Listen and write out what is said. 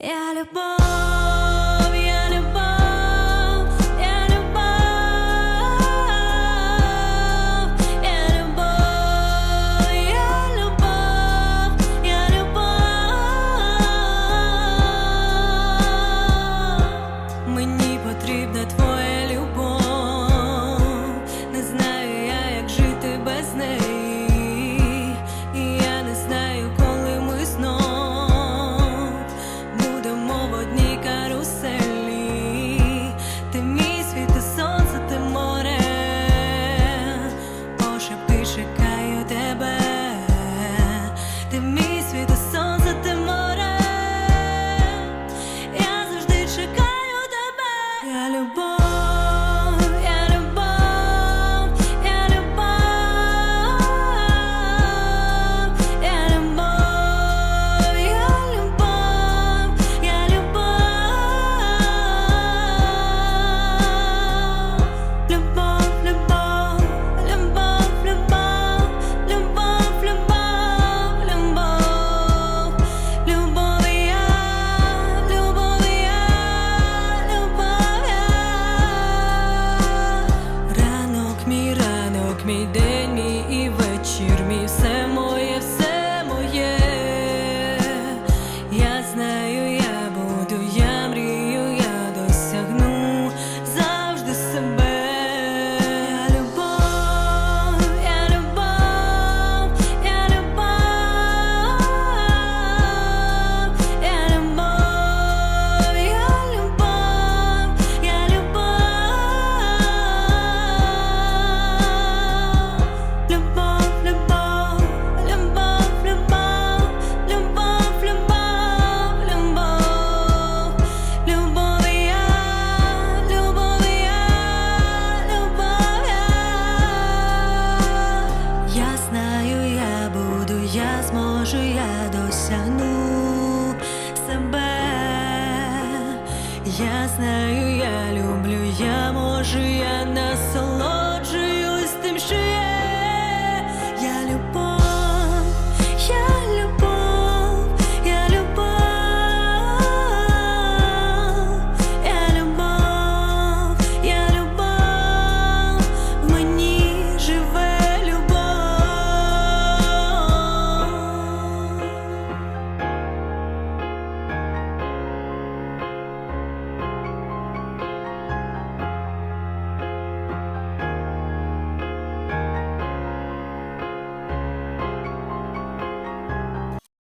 E alle even Я знаю, я люблю, я можу, я на солнце.